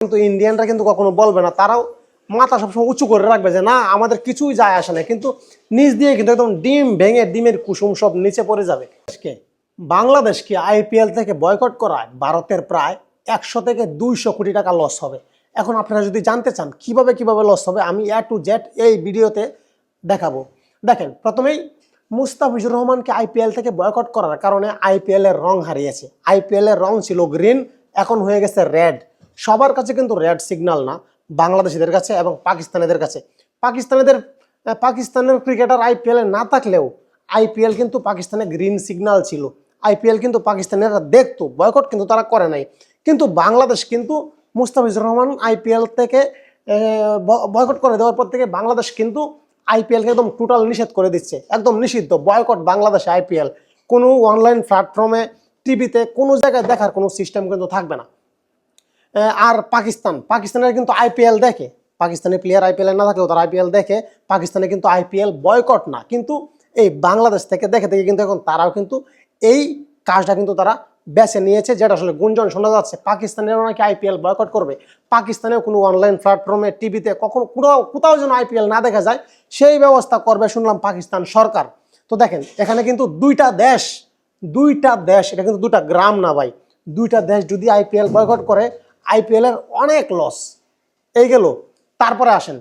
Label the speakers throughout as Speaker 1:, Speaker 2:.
Speaker 1: কিন্তু ইন্ডিয়ানরা কিন্তু কখনো বলবে না। তারাও মাথা সবসময় উঁচু করে রাখবে যে, না, আমাদের কিছুই যায় আসে না। কিন্তু নিচ দিয়ে কিন্তু একদম ডিম ভেঙে ডিমের কুসুম সব নিচে পড়ে যাবে। দেশকে, বাংলাদেশকে আইপিএল থেকে বয়কট করায় ভারতের প্রায় একশো থেকে দুইশো কোটি টাকা লস হবে। এখন আপনারা যদি জানতে চান, কীভাবে কীভাবে লস হবে, আমি এ টু জেড এই ভিডিওতে দেখাবো। দেখেন, প্রথমেই মুস্তাফিজুর রহমানকে আইপিএল থেকে বয়কট করার কারণে আইপিএল এর রং হারিয়েছে। আইপিএল এর রং ছিল গ্রিন এখন হয়ে গেছে রেড সবার কাছে কিন্তু রেড সিগনাল না, বাংলাদেশিদের কাছে এবং পাকিস্তানিদের কাছে। পাকিস্তানিদের পাকিস্তানের ক্রিকেটার আইপিএলে না থাকলেও আইপিএল কিন্তু পাকিস্তানে গ্রিন সিগনাল ছিল। আইপিএল কিন্তু পাকিস্তানিরা দেখতো বয়কট কিন্তু তারা করে নাই। কিন্তু বাংলাদেশ কিন্তু মুস্তাফিজুর রহমান আইপিএল থেকে বয়কট করে দেওয়ার পর থেকে বাংলাদেশ কিন্তু আইপিএলকে একদম টোটাল নিষেধ করে দিচ্ছে। একদম নিষিদ্ধ বয়কট বাংলাদেশ আইপিএল কোনো অনলাইন প্ল্যাটফর্মে টিভিতে কোনো জায়গায় দেখার কোনো সিস্টেম কিন্তু থাকবে না। আর পাকিস্তান। পাকিস্তানের কিন্তু আইপিএল দেখে। পাকিস্তানি প্লেয়ার আইপিএল না থাকলেও তারা আইপিএল দেখে। পাকিস্তানে কিন্তু আইপিএল বয়কট না। কিন্তু এই বাংলাদেশ থেকে দেখে দেখে কিন্তু এখন তারাও কিন্তু এই কাজটা কিন্তু তারা বেছে নিয়েছে, যেটা আসলে গুঞ্জন শোনা যাচ্ছে। পাকিস্তানেরও নাকি আইপিএল বয়কট করবে। পাকিস্তানেও কোনো অনলাইন প্ল্যাটফর্মে টিভিতে কখনো কোথাও কোথাও যেন আইপিএল না দেখা যায়, সেই ব্যবস্থা করবে শুনলাম পাকিস্তান সরকার। তো দেখেন, এখানে কিন্তু দুইটা দেশ দুইটা দেশ, এটা কিন্তু দুটা গ্রাম না ভাই। দুইটা দেশ যদি আইপিএল বয়কট করে আইপিএল এর অনেক লস এই গেল। তারপরে আসেন,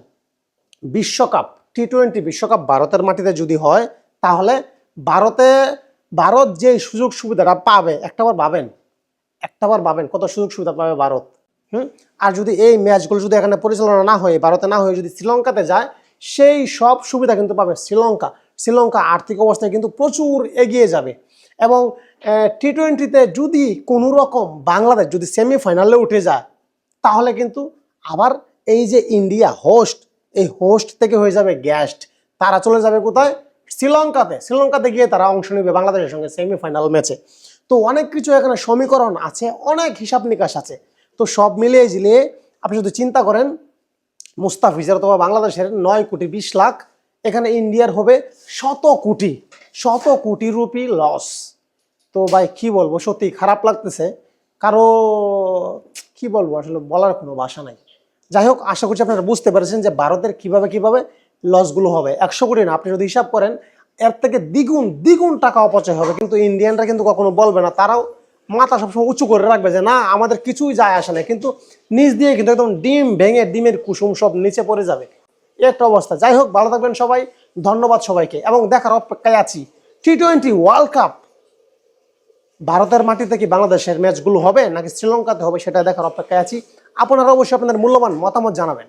Speaker 1: বিশ্বকাপ টি টোয়েন্টি বিশ্বকাপ ভারতের মাটিতে যদি হয়, তাহলে ভারতে, ভারত যে সুযোগ সুবিধাটা পাবে, একটাবার ভাবেন একটাবার ভাবেন কত সুযোগ সুবিধা পাবে ভারত, হুম? আর যদি এই ম্যাচগুলো যদি এখানে পরিচালনা না হয়ে, ভারতে না হয়ে যদি শ্রীলঙ্কাতে যায়, সেই সব সুবিধা কিন্তু পাবে শ্রীলঙ্কা। শ্রীলঙ্কা আর্থিক অবস্থায় কিন্তু প্রচুর এগিয়ে যাবে। এবং টি টোয়েন্টিতে যদি কোনো রকম বাংলাদেশ যদি সেমিফাইনালে উঠে যায়, তাহলে কিন্তু আবার এই যে ইন্ডিয়া হোস্ট এই হোস্ট থেকে হয়ে যাবে গ্যাস্ট তারা চলে যাবে কোথায়? শ্রীলঙ্কাতে। শ্রীলঙ্কাতে গিয়ে তারা অংশ নেবে বাংলাদেশের সঙ্গে সেমিফাইনাল ম্যাচে তো অনেক কিছু এখানে সমীকরণ আছে, অনেক হিসাব নিকাশ আছে। তো সব মিলিয়ে ঝিলিয়ে আপনি যদি চিন্তা করেন, মুস্তাফিজের অথবা বাংলাদেশের নয় কোটি বিশ লাখ এখানে ইন্ডিয়ার হবে শত কোটি শত কোটি রুপি লস তো ভাই, কি বলব? সত্যি খারাপ লাগতেছে। কারও, কি বলব? আসলে বলার কোনো ভাষা নাই। যাই হোক, আশা করছি আপনারা বুঝতে পেরেছেন যে ভারতের কীভাবে কীভাবে লসগুলো হবে। একশো কোটি না, আপনি যদি হিসাব করেন, এর থেকে দ্বিগুণ দ্বিগুণ টাকা অপচয় হবে। কিন্তু ইন্ডিয়ানরা কিন্তু কখনো বলবে না। তারাও মাথা সবসময় উঁচু করে রাখবে যে, না, আমাদের কিছুই যায় আসে না। কিন্তু নিচ দিয়ে কিন্তু একদম ডিম ভেঙে ডিমের কুসুম সব নিচে পড়ে যাবে। একটা অবস্থা। যাই হোক, ভালো থাকবেন সবাই। ধন্যবাদ সবাইকে। এবং দেখার অপেক্ষায় আছি টি টোয়েন্টি ওয়ার্ল্ড কাপ ভারতের মাটিতে কি বাংলাদেশের ম্যাচগুলো হবে নাকি শ্রীলঙ্কাতে হবে সেটা দেখার অপেক্ষায় আছি। আপনারা অবশ্যই আপনাদের মূল্যবান মতামত জানাবেন।